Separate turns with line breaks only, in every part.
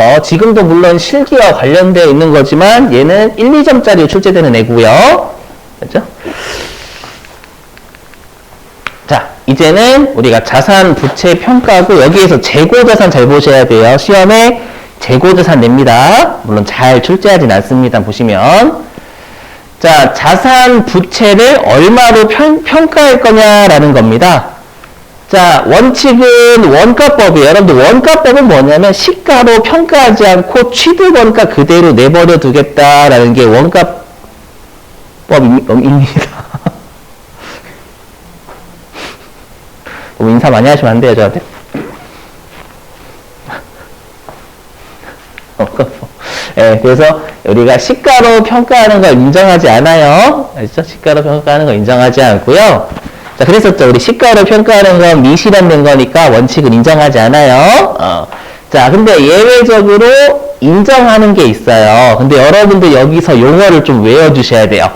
거 지금도 물론 실기와 관련되어 있는 거지만 얘는 1, 2점짜리 출제되는 애고요. 그죠? 자, 이제는 우리가 자산 부채 평가고 여기에서 재고 자산 잘 보셔야 돼요. 시험에 재고 자산 냅니다. 물론 잘 출제하진 않습니다. 보시면 자, 자산 부채를 얼마로 평, 평가할 거냐라는 겁니다. 자, 원칙은 원가법이에요. 여러분들 원가법은 뭐냐면 시가로 평가하지 않고 취득 원가 그대로 내버려 두겠다라는 게 원가법입니다. 인사 많이 하시면 안 돼요, 저한테. 예, 그래서 우리가 시가로 평가하는 걸 인정하지 않아요. 알죠? 시가로 평가하는 걸 인정하지 않고요. 자, 그랬었죠. 우리 시가로 평가하는 건 미실현된 거니까 원칙은 인정하지 않아요. 어. 자, 근데 예외적으로 인정하는 게 있어요. 근데 여러분들 여기서 용어를 좀 외워주셔야 돼요.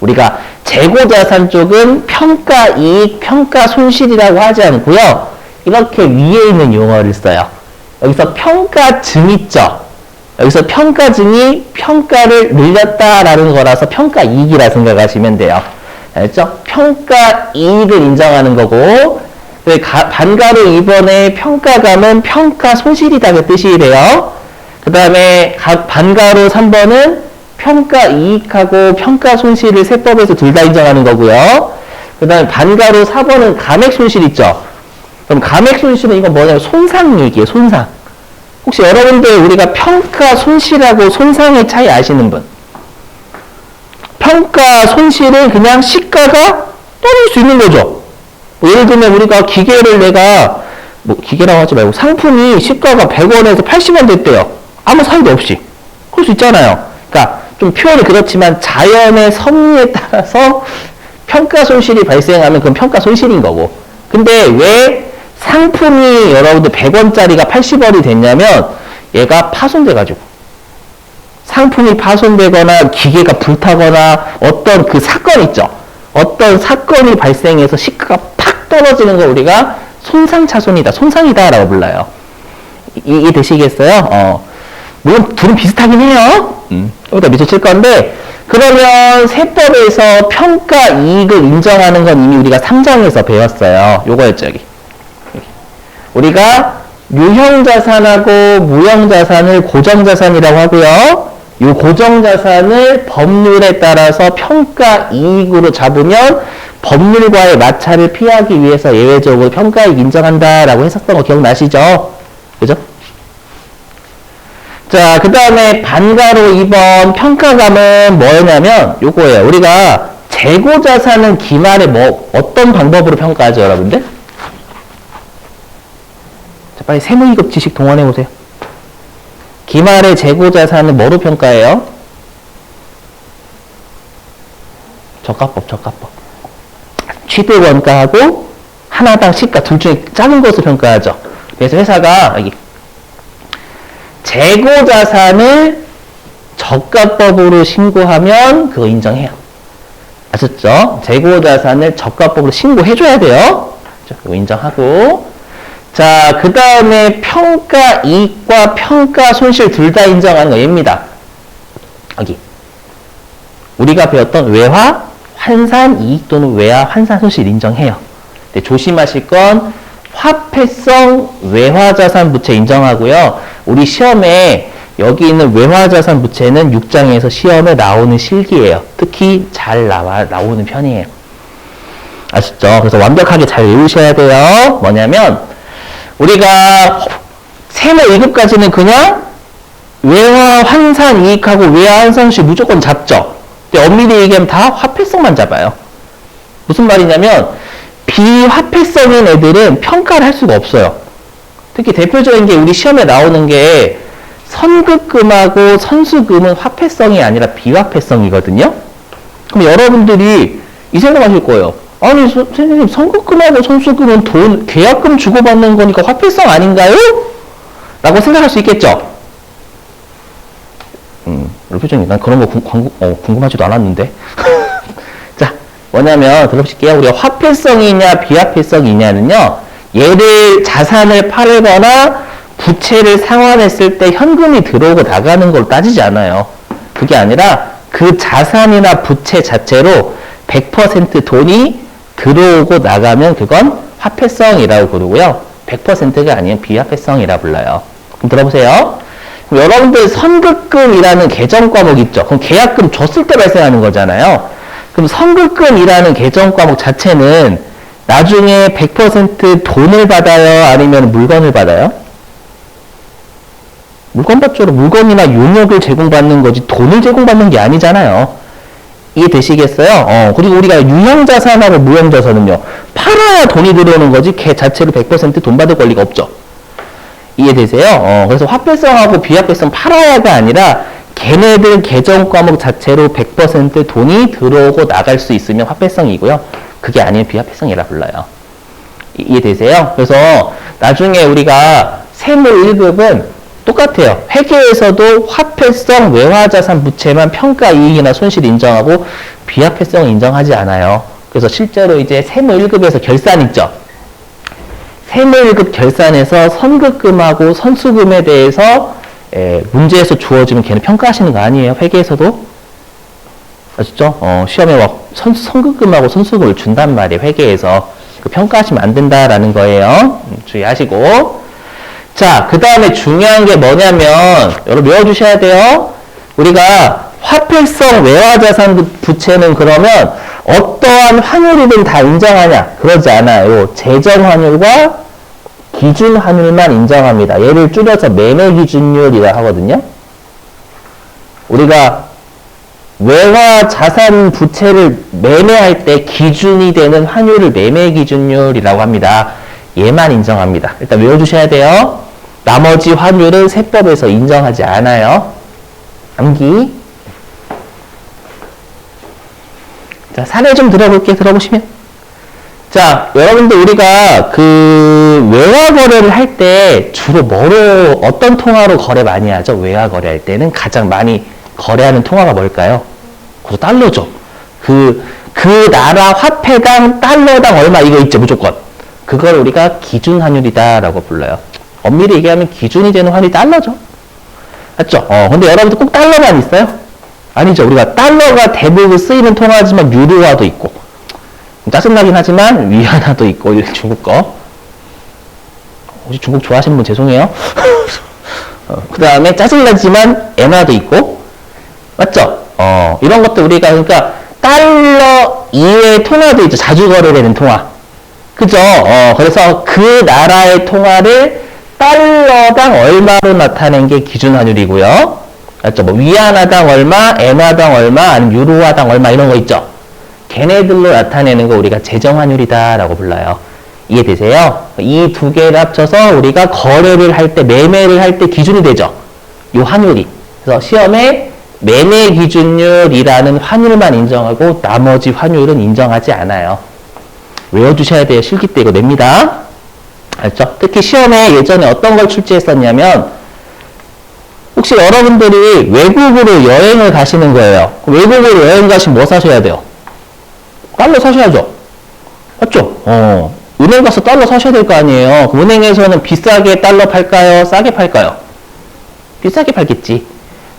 우리가 재고자산 쪽은 평가 이익, 평가 손실이라고 하지 않고요. 이렇게 위에 있는 용어를 써요. 여기서 평가증 있죠? 여기서 평가증이 평가를 늘렸다라는 거라서 평가 이익이라 생각하시면 돼요. 알죠? 평가 이익을 인정하는 거고, 그 가- 반가로 2번에 평가감은 평가 손실이다 그 뜻이 돼요. 그 다음에 반가로 3번은 평가 이익하고 평가 손실을 세법에서 둘 다 인정하는 거고요. 그 다음에 반가로 4번은 감액 손실 있죠? 그럼 감액 손실은 이건 뭐냐면 손상 얘기예요, 손상. 혹시 여러분들 우리가 평가 손실하고 손상의 차이 아시는 분? 평가 손실은 그냥 시가가 떨어질 수 있는 거죠. 뭐 예를 들면 우리가 기계를 내가 뭐 기계라고 하지 말고 상품이 시가가 100원에서 80원 됐대요. 아무 사이도 없이. 그럴 수 있잖아요. 그러니까 좀 표현이 그렇지만 자연의 섭리에 따라서 평가 손실이 발생하면 그건 평가 손실인 거고. 근데 왜 상품이 여러분들 100원짜리가 80원이 됐냐면 얘가 파손돼가지고. 상품이 파손되거나 기계가 불타거나 어떤 그 사건 있죠. 어떤 사건이 발생해서 시가가 팍 떨어지는 걸 우리가 손상차손이다, 손상이다라고 불러요. 이, 이 되시겠어요? 어. 물론 둘은 비슷하긴 해요. 음. 여기다 밑에 칠 건데 그러면 세법에서 평가 이익을 인정하는 건 이미 우리가 3장에서 배웠어요. 요거였죠, 여기. 여기. 우리가 유형자산하고 무형자산을 고정자산이라고 하고요. 이 고정자산을 법률에 따라서 평가 이익으로 잡으면 법률과의 마찰을 피하기 위해서 예외적으로 평가이익 인정한다라고 했었던 거 기억나시죠? 그죠? 자, 그 다음에 반가로 2번 평가감은 뭐냐면 요거예요. 우리가 재고자산은 기말에 뭐 어떤 방법으로 평가하죠, 여러분들? 자, 빨리 세무이급 지식 동원해 보세요. 기말의 재고자산은 뭐로 평가해요? 저가법, 저가법. 취득원가하고 하나당 시가 둘 중에 작은 것을 평가하죠. 그래서 회사가 여기 재고자산을 저가법으로 신고하면 그거 인정해요. 아셨죠? 재고자산을 저가법으로 신고해줘야 돼요. 그거 인정하고. 자, 그 다음에 평가 이익과 평가 손실 둘 다 인정하는 거 얘입니다. 여기. 우리가 배웠던 외화, 환산 이익 또는 외화, 환산 손실 인정해요. 근데 조심하실 건 화폐성 외화자산 부채 인정하고요. 우리 시험에 여기 있는 외화자산 부채는 6장에서 시험에 나오는 실기예요. 특히 잘 나와, 나오는 편이에요. 아시죠? 그래서 완벽하게 잘 외우셔야 돼요. 뭐냐면, 우리가 세무 1급까지는 그냥 외화 환산 이익하고 외화 환산 손실 무조건 잡죠. 근데 엄밀히 얘기하면 다 화폐성만 잡아요. 무슨 말이냐면, 비화폐성인 애들은 평가를 할 수가 없어요. 특히 대표적인 게 우리 시험에 나오는 게 선급금하고 선수금은 화폐성이 아니라 비화폐성이거든요. 그럼 여러분들이 이 생각하실 거예요. 아니 서, 선생님 선급금하고 선수금은 돈 계약금 주고받는 거니까 화폐성 아닌가요? 라고 생각할 수 있겠죠. 음, 표정이 난 그런 거 궁, 궁, 어, 궁금하지도 않았는데. 자, 뭐냐면 들어보실게요. 우리가 화폐성이냐 비화폐성이냐는요. 얘를 자산을 팔거나 부채를 상환했을 때 현금이 들어오고 나가는 걸 따지지 않아요. 그게 아니라 그 자산이나 부채 자체로 100% 돈이 들어오고 나가면 그건 화폐성이라고 부르고요. 100%가 아니면 비화폐성이라 불러요. 그럼 들어보세요. 그럼 여러분들 선급금이라는 계정 과목 있죠? 그럼 계약금 줬을 때 발생하는 거잖아요. 그럼 선급금이라는 계정 과목 자체는 나중에 100% 돈을 받아요? 아니면 물건을 받아요? 물건 받죠. 물건이나 용역을 제공받는 거지 돈을 제공받는 게 아니잖아요. 이해되시겠어요? 어, 그리고 우리가 유형자산하고 무형자산은요. 팔아야 돈이 들어오는 거지 걔 자체로 100%돈 받을 권리가 없죠. 이해되세요? 어, 그래서 화폐성하고 비화폐성 팔아야가 아니라 걔네들 계정 과목 자체로 100% 돈이 들어오고 나갈 수 있으면 화폐성이고요. 그게 아니면 비화폐성이라 불러요. 이- 이해되세요? 그래서 나중에 우리가 세무 1급은 똑같아요. 회계에서도 화폐성 외화자산 부채만 평가 이익이나 손실 인정하고 비화폐성 인정하지 않아요. 그래서 실제로 이제 세무 1급에서 결산 있죠. 세무 1급 결산에서 선급금하고 선수금에 대해서 에, 문제에서 주어지면 걔는 평가하시는 거 아니에요. 회계에서도 아시죠? 어, 시험에 막 선, 선급금하고 선수금을 준단 말이에요. 회계에서 그 평가하시면 안 된다라는 거예요. 음, 주의하시고 자, 그 다음에 중요한 게 뭐냐면, 여러분 외워주셔야 돼요. 우리가 화폐성 외화자산 부- 부채는 그러면 어떠한 환율이든 다 인정하냐? 그러지 않아요. 재정 환율과 기준 환율만 인정합니다. 얘를 줄여서 매매 기준율이라 하거든요. 우리가 외화 자산 부채를 매매할 때 기준이 되는 환율을 매매 기준율이라고 합니다. 얘만 인정합니다. 일단 외워주셔야 돼요. 나머지 환율은 세법에서 인정하지 않아요. 암기. 자, 사례 좀 들어볼게요. 들어보시면. 자, 여러분들 우리가 그 외화 거래를 할 때 주로 뭐로 어떤 통화로 거래 많이 하죠? 외화 거래할 때는 가장 많이 거래하는 통화가 뭘까요? 그거 달러죠. 그, 그 나라 화폐당 달러당 얼마 이거 있죠, 무조건. 그걸 우리가 기준 환율이다라고 불러요. 엄밀히 얘기하면 기준이 되는 환율이 달러죠. 맞죠? 어, 근데 여러분들 꼭 달러만 있어요? 아니죠. 우리가 달러가 대부분 쓰이는 통화지만 유로화도 있고, 짜증나긴 하지만 위안화도 있고, 중국 거. 혹시 중국 좋아하시는 분 죄송해요. 어, 그 다음에 짜증나지만 엔화도 있고, 맞죠? 어, 이런 것도 우리가 그러니까 달러 이외의 통화도 있죠. 자주 거래되는 통화. 그죠? 어, 그래서 그 나라의 통화를 달러당 얼마로 나타낸 게 기준 환율이고요. 맞죠? 뭐 위안화당 얼마, 엔화당 얼마, 아니면 유로화당 얼마 이런 거 있죠. 걔네들로 나타내는 거 우리가 재정 환율이다라고 불러요. 이해되세요? 이 두 개를 합쳐서 우리가 거래를 할 때, 매매를 할 때 기준이 되죠. 이 환율이. 그래서 시험에 매매 기준율이라는 환율만 인정하고 나머지 환율은 인정하지 않아요. 외워주셔야 돼요. 실기 때 이거 냅니다. 알죠? 특히 시험에 예전에 어떤 걸 출제했었냐면 혹시 여러분들이 외국으로 여행을 가시는 거예요. 외국으로 여행 가시면 뭐 사셔야 돼요? 달러 사셔야죠. 맞죠? 어. 은행 가서 달러 사셔야 될 거 아니에요. 은행에서는 비싸게 달러 팔까요? 싸게 팔까요? 비싸게 팔겠지.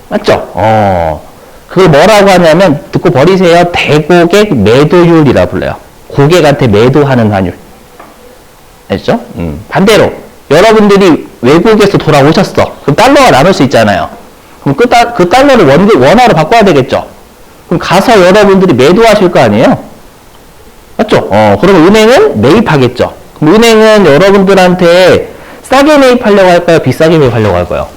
맞죠? 어. 그걸 뭐라고 하냐면, 듣고 버리세요. 대고객 매도율이라 불러요. 고객한테 매도하는 환율. 알죠? 음. 반대로, 여러분들이 외국에서 돌아오셨어. 그럼 달러가 남을 수 있잖아요. 그럼 그, 달, 그 달러를 원, 원화로 바꿔야 되겠죠? 그럼 가서 여러분들이 매도하실 거 아니에요? 맞죠? 어, 그러면 은행은 매입하겠죠? 그럼 은행은 여러분들한테 싸게 매입하려고 할까요? 비싸게 매입하려고 할까요?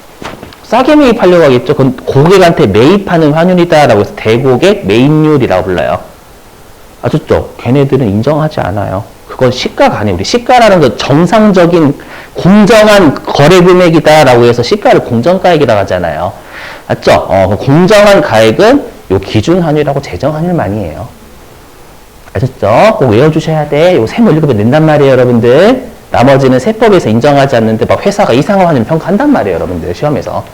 싸게 매입하려고 하겠죠? 그건 고객한테 매입하는 환율이다라고 해서 대고객 매입률이라고 불러요. 아셨죠? 걔네들은 인정하지 않아요. 그건 시가가 아니에요. 우리 시가라는 건 정상적인 공정한 거래 금액이다라고 해서 시가를 공정가액이라고 하잖아요. 맞죠? 어, 그 공정한 가액은 요 기준 환율하고 재정 환율만이에요. 아셨죠? 꼭 외워주셔야 돼. 요 세무 1급에 낸단 말이에요, 여러분들. 나머지는 세법에서 인정하지 않는데 막 회사가 이상한 환율 평가한단 말이에요, 여러분들. 시험에서.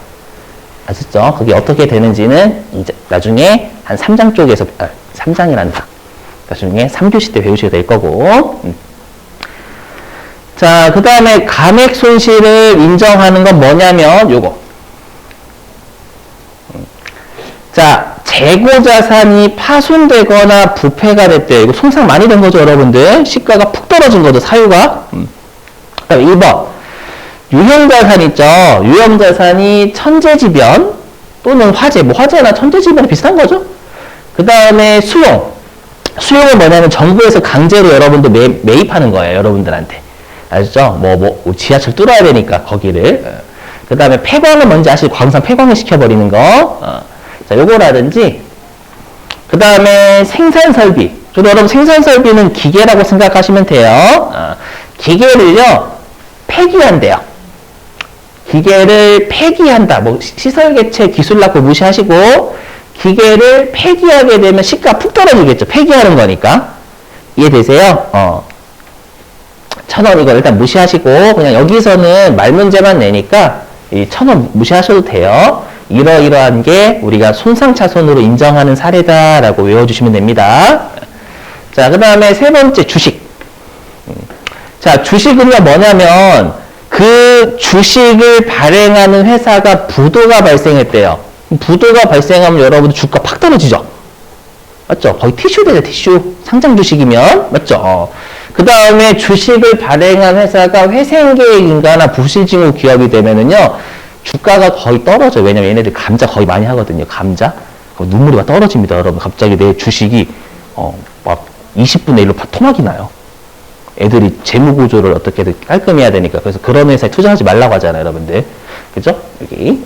아셨죠? 그게 어떻게 되는지는 이제 나중에 한 3장 쪽에서, 아, 3장이란다. 나중에 3교시 때 배우시게 될 거고. 음. 자, 그 다음에 감액 손실을 인정하는 건 뭐냐면 요거. 음. 자, 재고 자산이 파손되거나 부패가 됐대요. 이거 손상 많이 된 거죠, 여러분들. 시가가 푹 떨어진 거죠, 사유가. 음. 그다음에 1번. 유형 자산 있죠. 유형 자산이 천재지변 또는 화재, 뭐 화재나 천재지변이 비슷한 거죠. 그 다음에 수용. 수용은 뭐냐면 정부에서 강제로 여러분들 매, 매입하는 거예요, 여러분들한테. 아시죠? 뭐, 뭐, 지하철 뚫어야 되니까, 거기를. 그 다음에 폐광은 뭔지 아시죠? 광산 폐광을 시켜버리는 거. 어. 자, 요거라든지. 그 다음에 생산 설비. 저도 여러분 생산 설비는 기계라고 생각하시면 돼요. 어. 기계를요, 폐기한대요. 기계를 폐기한다. 뭐 시- 시설 개체 기술 낳고 무시하시고 기계를 폐기하게 되면 시가 푹 떨어지겠죠. 폐기하는 거니까. 이해되세요? 어. 천원 이거 일단 무시하시고 그냥 여기서는 말 문제만 내니까 이 천원 무시하셔도 돼요. 이러이러한 게 우리가 손상차손으로 인정하는 사례다라고 외워주시면 됩니다. 자, 그 다음에 세 번째 주식. 음. 자, 주식은요 뭐냐면 그 주식을 발행하는 회사가 부도가 발생했대요. 부도가 발생하면 여러분 주가 팍 떨어지죠. 맞죠? 거의 티슈 되죠, 티슈. 상장 주식이면. 맞죠? 그 다음에 주식을 발행한 회사가 회생계획인가나 부실징후 기업이 되면은요, 주가가 거의 떨어져요. 왜냐면 얘네들 감자 거의 많이 하거든요. 감자. 그 눈물이 막 떨어집니다, 여러분. 갑자기 내 주식이, 어, 막 20분의 1로 토막이 나요. 애들이 재무 구조를 어떻게든 깔끔히 해야 되니까. 그래서 그런 회사에 투자하지 말라고 하잖아요, 여러분들. 그죠? 여기.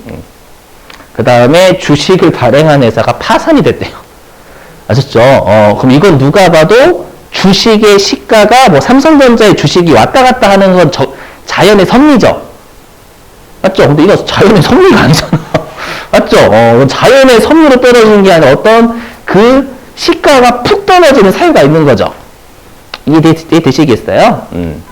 그 다음에 주식을 발행한 회사가 파산이 됐대요. 아셨죠? 어, 그럼 이건 누가 봐도 주식의 시가가 뭐 삼성전자의 주식이 왔다 갔다 하는 건 저, 자연의 섭리죠. 맞죠? 근데 이거 자연의 섭리가 아니잖아. 맞죠? 어, 이건 자연의 섭리로 떨어지는 게 아니라 어떤 그 시가가 푹 떨어지는 사유가 있는 거죠. 이해 되시겠어요? 음.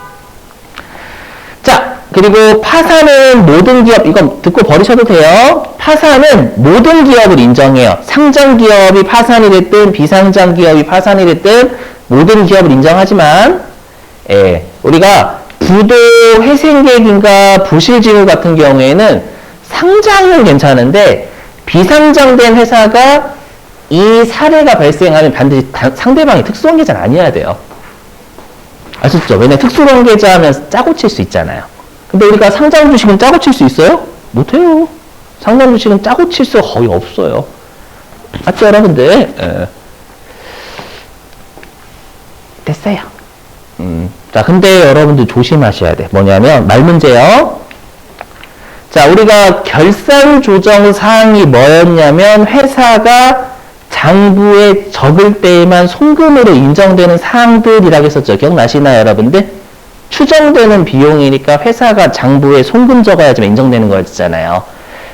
자, 그리고 파산은 모든 기업, 이건 듣고 버리셔도 돼요. 파산은 모든 기업을 인정해요. 상장 기업이 파산이 됐든, 비상장 기업이 파산이 됐든, 모든 기업을 인정하지만, 예, 우리가 부도 회생계획인가 부실징후 같은 경우에는 상장은 괜찮은데, 비상장된 회사가 이 사례가 발생하면 반드시 다- 상대방이 특수관계자는 아니어야 돼요. 아셨죠? 왜냐 특수관계자 하면 짜고 칠 수 있잖아요. 근데 우리가 상장 주식은 짜고 칠 수 있어요? 못해요. 상장 주식은 짜고 칠 수가 거의 없어요. 맞죠, 여러분들? 예. 됐어요. 음. 자, 근데 여러분들 조심하셔야 돼. 뭐냐면, 말 문제요. 자, 우리가 결산 조정 사항이 뭐였냐면, 회사가 장부에 적을 때에만 송금으로 인정되는 사항들이라고 했었죠. 기억나시나요, 여러분들? 추정되는 비용이니까 회사가 장부에 송금 적어야지만 인정되는 거였잖아요.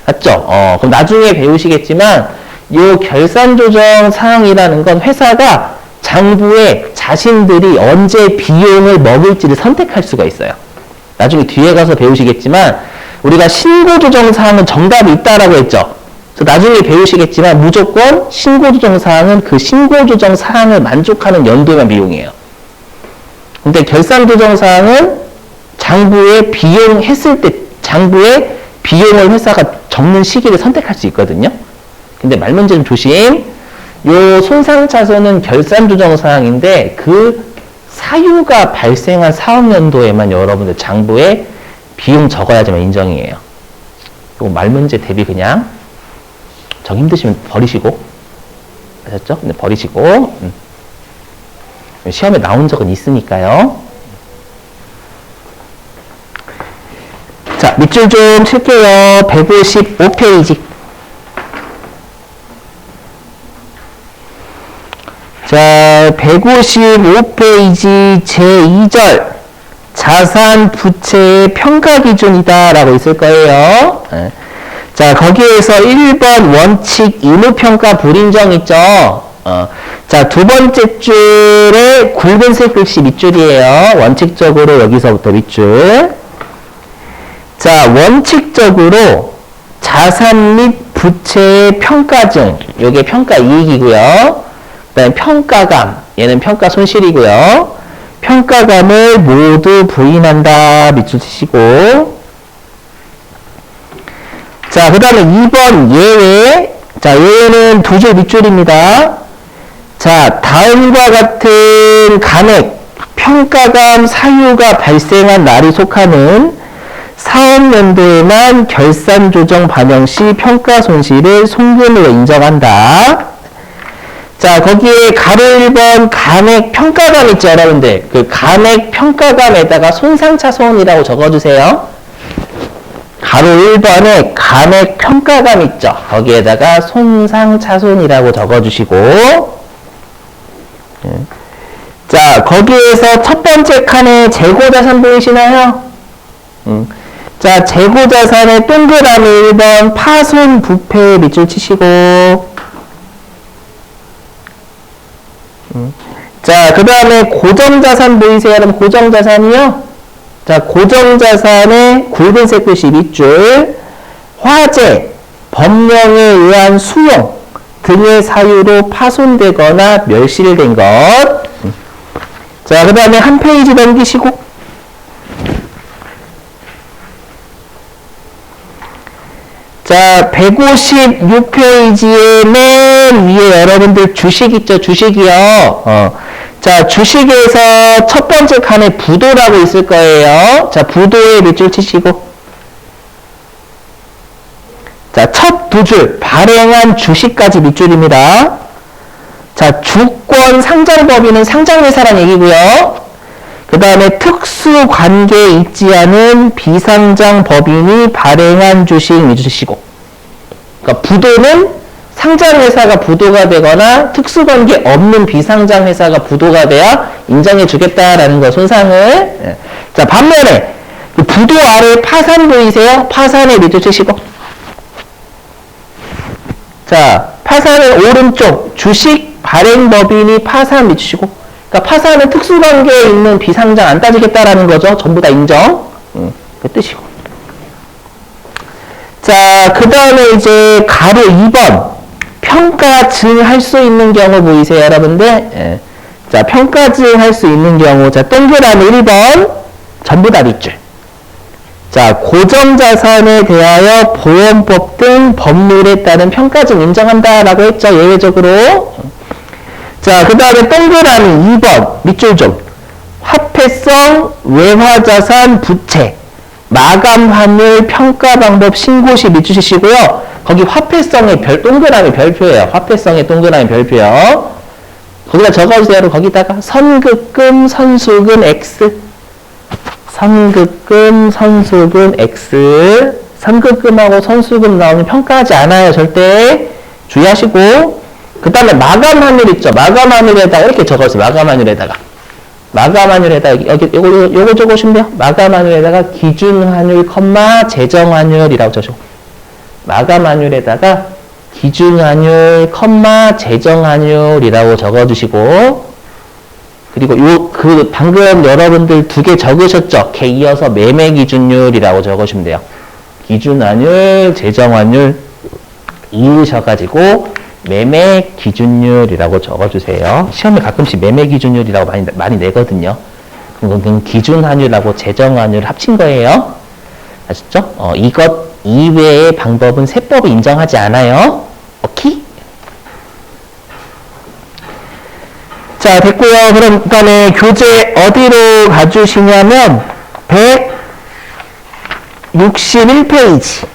맞죠? 어, 그럼 나중에 배우시겠지만, 요 결산 조정 사항이라는 건 회사가 장부에 자신들이 언제 비용을 먹을지를 선택할 수가 있어요. 나중에 뒤에 가서 배우시겠지만, 우리가 신고 조정 사항은 정답이 있다라고 했죠. 나중에 배우시겠지만 무조건 신고 조정 사항은 그 신고 조정 사항을 만족하는 연도만 비용이에요. 근데 결산 조정 사항은 장부에 비용 했을 때 장부에 비용을 회사가 적는 시기를 선택할 수 있거든요. 근데 말 문제 좀 조심. 요 손상 차손은 결산 조정 사항인데 그 사유가 발생한 사업연도에만 여러분들 장부에 비용 적어야지만 인정이에요. 요 말 문제 대비 그냥 정 힘드시면 버리시고 아셨죠? 근데 버리시고 음. 시험에 나온 적은 있으니까요. 자, 밑줄 좀 칠게요. 155페이지. 자, 155페이지 제2절. 자산 부채의 평가 기준이다 라고 있을 거예요. 예. 자, 거기에서 1번 원칙 의무평가 불인정 있죠? 어. 자, 두 번째 줄에 굵은색 글씨 밑줄이에요. 원칙적으로 여기서부터 밑줄. 자, 원칙적으로 자산 및 부채의 평가 중, 요게 평가 이익이고요. 그 다음에 평가감, 얘는 평가 손실이고요. 평가감을 모두 부인한다. 밑줄 치시고. 자, 그 다음에 2번 예외. 자, 예외는 두 줄 밑줄입니다. 자, 다음과 같은 간액, 평가감 사유가 발생한 날이 속하는 사업연도에만 결산 조정 반영 시 평가 손실을 손금으로 인정한다. 자, 거기에 가로 1번 간액 평가감 있죠, 여러분들. 그 간액 평가감에다가 손상차손이라고 적어주세요. 가로 1번에 간액 평가감 있죠. 거기에다가 손상차손이라고 적어주시고, 예. 자, 거기에서 첫 번째 칸에 재고자산 보이시나요? 음. 자, 재고자산의 동그라미 1번 파손 부패 밑줄 치시고, 음. 자, 그 다음에 고정자산 보이세요? 여러분, 고정자산이요? 자, 고정자산의 굵은색 글씨 밑줄, 화재, 법령에 의한 수용 등의 사유로 파손되거나 멸실된 것. 음. 자, 그 다음에 한 페이지 넘기시고, 자, 156페이지에 맨 위에 여러분들 주식 있죠? 주식이요. 어. 자, 주식에서 첫 번째 칸에 부도라고 있을 거예요. 자, 부도에 밑줄 치시고. 자, 첫 두 줄, 발행한 주식까지 밑줄입니다. 자, 주권 상장 법인은 상장회사란 얘기고요. 그 다음에 특수 관계에 있지 않은 비상장 법인이 발행한 주식 믿으시고. 그러니까 부도는 상장 회사가 부도가 되거나 특수 관계 없는 비상장 회사가 부도가 돼야 인정해 주겠다라는 거 손상을. 예. 자, 반면에 그 부도 아래 파산 보이세요? 파산에 밑줄 치시고. 자, 파산의 오른쪽 주식 발행 법인이 파산 밑주시고. 그러니까 파산은 특수관계에 있는 비상장 안 따지겠다라는 거죠. 전부 다 인정. 음, 그 뜻이고. 자, 그 다음에 이제 가로 2번. 평가 증할 수 있는 경우 보이세요, 여러분들? 예. 자, 평가 증할 수 있는 경우. 자, 동그라미 1번. 전부 다 밑줄. 자, 고정자산에 대하여 보험법 등 법률에 따른 평가증 인정한다라고 했죠, 예외적으로. 자, 그 다음에 동그라미 2번, 밑줄 좀. 화폐성 외화자산 부채, 마감 환율 평가 방법 신고시 밑줄 치시고요. 거기 화폐성의 별, 동그라미 별표예요. 화폐성의 동그라미 별표요. 거기다 적어주세요. 거기다가 선급금, 선수금 X. 선급금, 선수금 X. 선급금하고 선수금 나오면 평가하지 않아요. 절대 주의하시고. 그 다음에 마감 환율 있죠. 마감 환율에다가 이렇게 적어주세요. 마감 환율에다가. 마감 환율에다가 여기 요거 요거 적으시면 돼요. 마감 환율에다가 기준 환율, 컴마 재정 환율이라고 적으시고. 마감 환율에다가 기준 환율, 컴마 재정 환율이라고 적어 주시고 그리고 요 그 방금 여러분들 두 개 적으셨죠? 걔 이어서 매매 기준율이라고 적으시면 돼요. 기준 환율, 재정 환율 이으셔가지고 매매 기준율이라고 적어주세요. 시험에 가끔씩 매매 기준율이라고 많이 많이 내거든요. 그건 기준 환율하고 재정 환율 합친 거예요. 아셨죠? 어, 이것 이외의 방법은 세법을 인정하지 않아요. 오케이? 자, 됐고요. 그럼 그 다음에 교재 어디로 가주시냐면 161페이지.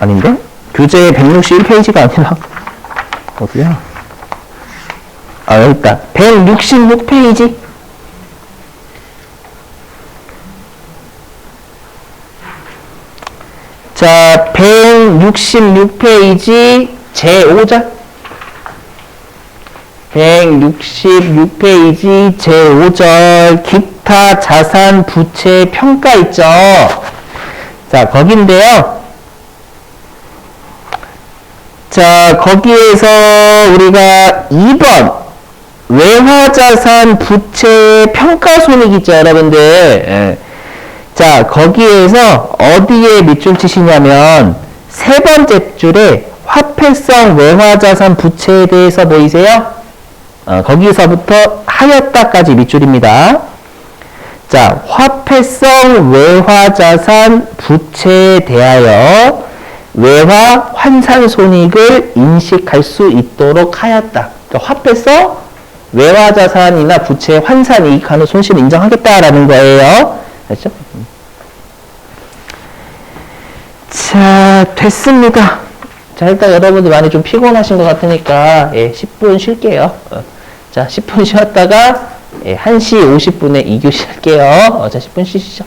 아닌데? 교재 161페이지가 아니라 어디야? 아, 여기 있다. 166페이지. 자, 166페이지 제5장. 166페이지 제5절 기타 자산 부채 평가 있죠. 자, 거긴데요. 자, 거기에서 우리가 2번 외화자산 부채 평가 손익 있죠, 여러분들. 예. 자, 거기에서 어디에 밑줄 치시냐면 세 번째 줄에 화폐성 외화자산 부채에 대해서 보이세요? 어, 거기서부터 하였다까지 밑줄입니다. 자, 화폐성 외화자산 부채에 대하여 외화 환산 손익을 인식할 수 있도록 하였다. 그러니까 화폐성 외화자산이나 부채 환산 이익하는 손실을 인정하겠다라는 거예요. 됐죠? 자, 됐습니다. 자, 일단 여러분들 많이 좀 피곤하신 것 같으니까, 예, 10분 쉴게요. 어. 자, 10분 쉬었다가, 예, 1시 50분에 2교시 할게요. 어, 자, 10분 쉬시죠.